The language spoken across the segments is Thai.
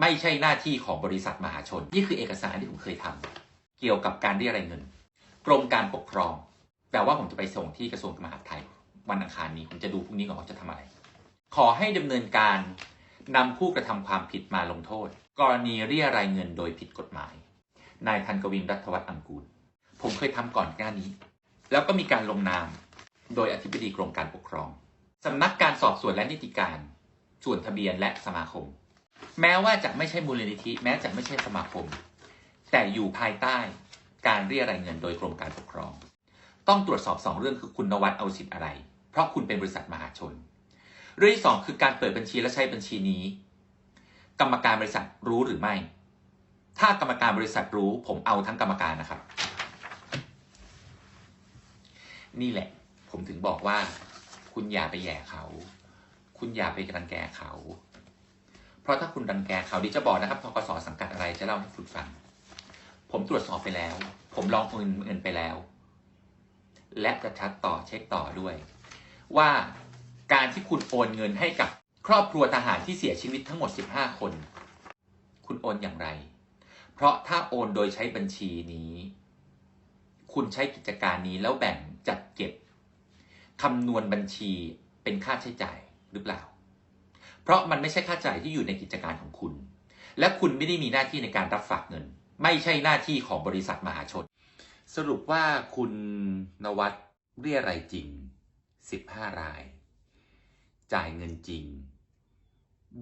ไม่ใช่หน้าที่ของบริษัทมหาชน นี่คือเอกสารที่ผมเคยทำเกี่ยวกับการเรียรายเงิน กรมการปกครองแต่ว่าผมจะไปส่งที่กระทรวงมหาดไทย วันอังคารนี้ผมจะดูพรุ่งนี้ก่อนว่าจะทำอะไร ขอให้ดำเนินการนำผู้กระทำความผิดมาลงโทษ กรณีเรียรายเงินโดยผิดกฎหมาย นายธันกวินรัฐวัฒน์อังกูล ผมเคยทำก่อนหน้านี้ แล้วก็มีการลงนาม โดยอธิบดีกรมการปกครองสำนักการสอบสวนและนิติการ ส่วนทะเบียนและสมาคม แม้ว่าจะไม่ใช่มูลนิธิ แม้จะไม่ใช่สมาคม แต่อยู่ภายใต้การเรียรายเงินโดยกรมการปกครอง ต้องตรวจสอบสองเรื่องคือคุณนวัดเอาสิทธิ์อะไร เพราะคุณเป็นบริษัทมหาชน เรื่องที่สองคือการเปิดบัญชีและใช้บัญชีนี้ กรรมการบริษัทรู้หรือไม่ ถ้ากรรมการบริษัทรู้ผมเอาทั้งกรรมการนะครับ นี่แหละ ผมถึงบอกว่า คุณอย่าไปแย่เขา คุณอย่าไปรังแกเขา เพราะถ้าคุณรังแกเขาดิจะบอกนะครับทกสสังกัดอะไรจะเล่าให้คุณฟัง ผมตรวจสอบไปแล้ว ผมลองโอนเงินไปแล้ว และจะชัดต่อเช็คต่อด้วย ว่าการที่คุณโอนเงินให้กับครอบครัวทหารที่เสียชีวิตทั้งหมด 15 คน คุณโอนอย่างไร เพราะถ้าโอนโดยใช้บัญชีนี้ คุณใช้กิจการนี้แล้วแบ่งจัดเก็บคำนวณบัญชีเป็นค่าใช้จ่ายหรือเปล่า เพราะมันไม่ใช่ค่าใช้จ่ายที่อยู่ในกิจการของคุณ และคุณไม่ได้มีหน้าที่ในการรับฝากเงิน ไม่ใช่หน้าที่ของบริษัทมหาชน สรุปว่าคุณนวัดเรียอะไรยจริง 15 ราย จ่ายเงินจริง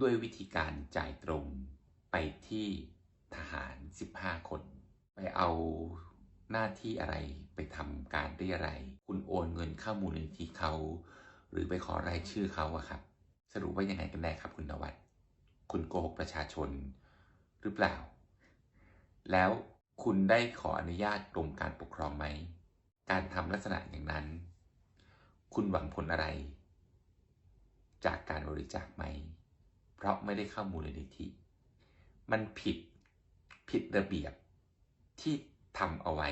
ด้วยวิธีการจ่ายตรงไปที่ทหาร 15 คน ไปเอาหน้าที่อะไรไปทำการเรียอะไรยคุณโอนเงินเข้ามูลนิธิเขา หรือไปขอรายชื่อเขาอะครับ สรุปว่ายังไงกันแน่ครับคุณนวัดคุณโกหกประชาชนหรือเปล่า แล้วคุณได้ขออนุญาตกรมการปกครองไหม การทำลักษณะอย่างนั้น คุณหวังผลอะไร จากการบริจาคไหม เพราะไม่ได้เข้ามูลนิธิ มันผิดผิดระเบียบที่ทำเอาไว้